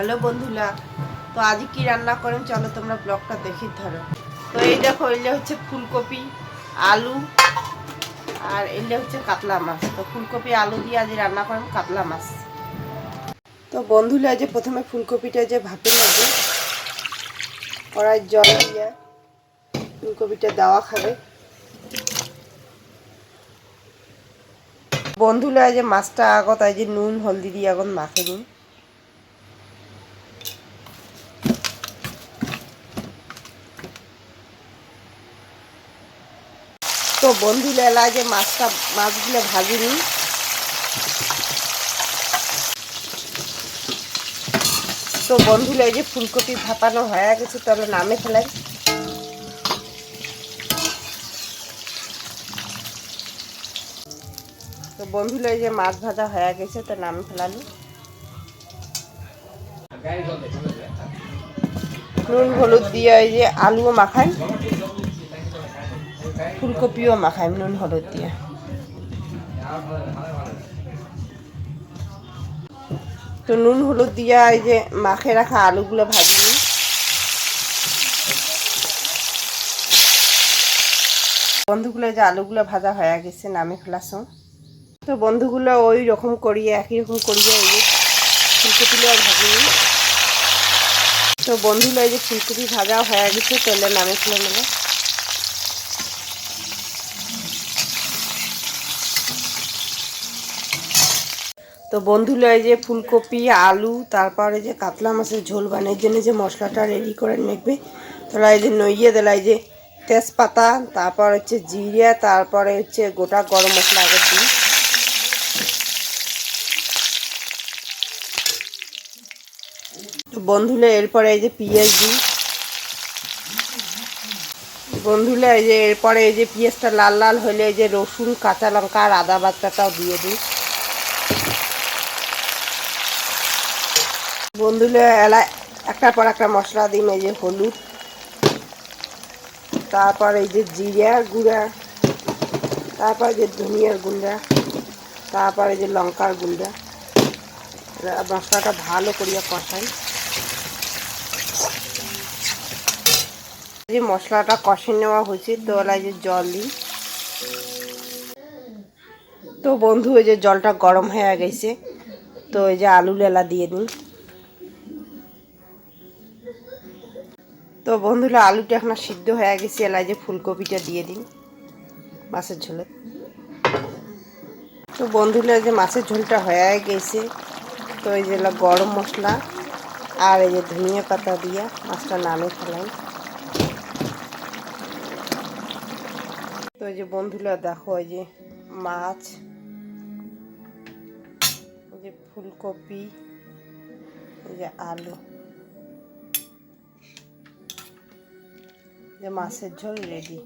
Hello বন্ধুরা, তো আজ কি রান্না করেন? চলো তোমরা ব্লগটা দেখি ধরো। তো এই দেখো এলে হচ্ছে ফুলকপি, আলু, আর এলে হচ্ছে কাতলা মাছ। তো ফুলকপি, আলু দিয়ে আজ রান্না করেন কাতলা মাছ। তো বন্ধুরা যে প্রথমে ফুলকপিটা যে ভাপে লাগবে কড়াই জল দিয়ে ফুলকপিটা দেওয়া খাবে। বন্ধুরা যে মাছটা আগত, এই যে নুন, হলদি দিয়ে এখন মাখে নিন তো বন্ধু এলা যে মাছটা, মাছগুলো ভাজি নিন তো বন্ধুরা, এই যে ফুলকপি ভাপানো হয়ে গেছে তাহলে নামে ফেলাই। তো বন্ধুরা, এই যে মাছ ভাজা হয়ে গেছে, তো নামে ফেলালো। নুন, হলুদ দিয়ে এই যে আলুও মাখাই। ফুলকপিও মাখাই, নুন, হলুদ দিয়ে। তো নুন, হলুদ দিয়ে এই যে মাখে রাখা আলুগুলো ভাজি বন্ধুগুলো যে আলুগুলো ভাজা হয়ে গেছে, নামে ফেলাস তো বন্ধুগুলো ওই রকম করিয়ে, একই রকম করিয়ে এই যে ফুলকপিগুলো ভাজি তো বন্ধুগুলো এই যে ফুলকপি ভাজা হয়ে গেছে তেলে নামে ফেলে নেব। তো বন্ধুরা এই যে ফুলকপি, আলু, তারপরে যে কাতলা মাছের ঝোল বানানোর জন্য যে মশলাটা রেডি করে নেবে। তোরা এই যে নইয়ে দিলা এই যে তেজপাতা, তারপর হচ্ছে জিরে, তারপরে হচ্ছে গোটা গরম মশলা আগের দিন তো বন্ধুরা এরপরে এই যে পেঁয়াজ দিই। বন্ধুরা এই যে এরপরে এই যে পেঁয়াজটা লাল লাল হলে এই যে রসুন, কাঁচা লঙ্কা আর আদা বাচ্চাটাও দিয়ে দিই। বন্ধুরা এলা, একটার পর একটা মশলা দিন এই যে হলুদ। তারপর এই যে জিরা গুঁড়া, তারপর যে ধনিয়ার গুঁড়া, তারপর এই যে লঙ্কার গুঁড়া। মশলাটা ভালো করিয়া কষাই। যে মশলাটা কষে নেওয়া হয়েছে, তো ওলা যে জল দিই। তো বন্ধু ওই যে জলটা গরম হয়ে গেছে, তো ওই যে আলু লেলা দিয়ে দিই। তো বন্ধুরা, আলুটা এখন সিদ্ধ হয়ে গেছে। এলাই যে ফুলকপিটা দিয়ে দিন মাছের ঝোলে। তো বন্ধুরা যে মাছের ঝোলটা হয়ে গেছে। তো এই যে গরম মশলা আর এই যে ধনিয়া পাতা দিয়া মাছটা নামে ফেলাই। তো এই যে বন্ধুরা, দেখো এই যে মাছ যে ফুলকপি, এই যে আলু। যে মাছের ঝোল রেডি